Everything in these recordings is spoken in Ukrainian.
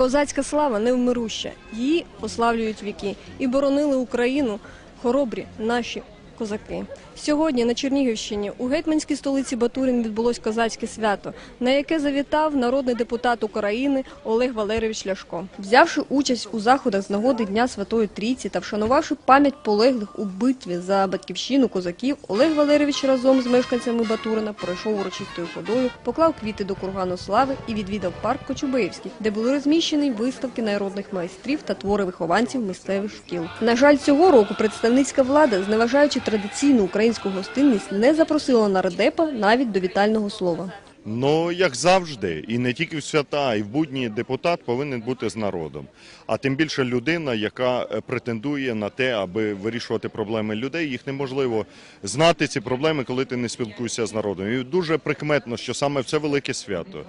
Козацька слава невмируща, її ославлюють віки і боронили Україну хоробрі наші козаки. Сьогодні на Чернігівщині у гетьманській столиці Батурин відбулось козацьке свято, на яке завітав народний депутат України Олег Валерійович Ляшко. Взявши участь у заходах з нагоди Дня Святої Трійці та вшанувавши пам'ять полеглих у битві за батьківщину козаків, Олег Валерійович разом з мешканцями Батурина пройшов урочистою ходою, поклав квіти до кургану слави і відвідав парк Кочубеївський, де були розміщені виставки народних майстрів та твори вихованців місцевих шкіл. На жаль, цього року представницька влада, зневажаючи традиційну українську гостинність, не запросила нардепа навіть до вітального слова. Ну, як завжди, і не тільки в свята, і в будні депутат повинен бути з народом. А тим більше людина, яка е, претендує на те, аби вирішувати проблеми людей, їх неможливо знати ці проблеми, коли ти не спілкуєшся з народом. І дуже прикметно, що саме в це велике свято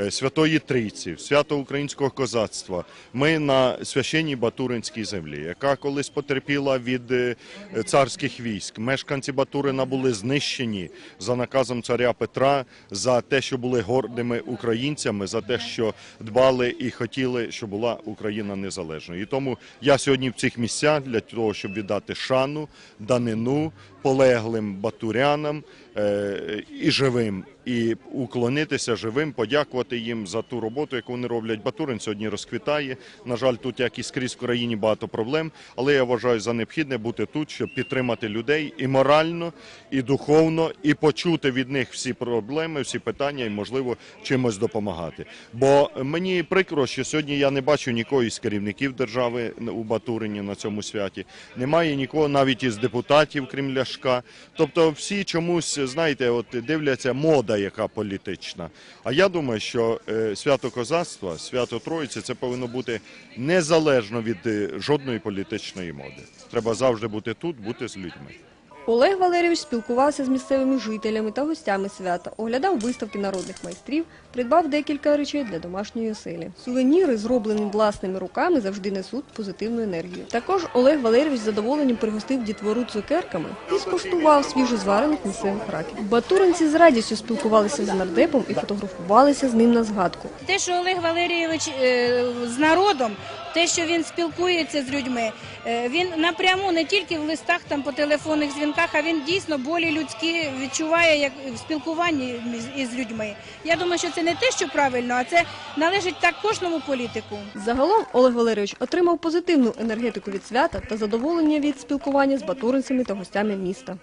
е, Святої Трійці, свято українського козацтва. Ми на священній Батуринській землі, яка колись потерпіла від е, царських військ. Мешканці Батурина були знищені за наказом царя Петра за те, що були гордими українцями, за те, що дбали і хотіли, щоб була Україна незалежною. І тому я сьогодні в цих місцях для того, щоб віддати шану, данину полеглим батурянам е, і живим, і уклонитися живим, подякувати їм за ту роботу, яку вони роблять. Батурин сьогодні розквітає. На жаль, тут як і скрізь в країні багато проблем, але я вважаю за необхідне бути тут, щоб підтримати людей і морально, і духовно, і почути від них всі проблеми, всі питання, і можливо чимось допомагати. Бо мені прикро, що сьогодні я не бачу нікого із керівників держави у Батурині на цьому святі. Немає нікого навіть із депутатів, крім Ляшка. Тобто всі чомусь, знаєте, от дивляться мода, яка політична. А я думаю, що е, свято козацтва, свято Троїці, це повинно бути незалежно від е, жодної політичної моди. Треба завжди бути тут, бути з людьми. Олег Валерійович спілкувався з місцевими жителями та гостями свята, оглядав виставки народних майстрів, придбав декілька речей для домашньої оселі. Сувеніри, зроблені власними руками, завжди несуть позитивну енергію. Також Олег Валерійович з задоволенням пригостив дітвору цукерками і скуштував свіжозварених місцевих раків. Батуринці з радістю спілкувалися з нардепом і фотографувалися з ним на згадку. Те, що Олег Валерійович е, з народом, те, що він спілкується з людьми, е, він напряму не тільки в листах, там по телефонних дзвінках, а він дійсно болі людські відчуває як в спілкуванні із- людьми. Я думаю, що це не те, що правильно, а це належить так кожному політику. Загалом Олег Валерійович отримав позитивну енергетику від свята та задоволення від спілкування з батуринцями та гостями міста.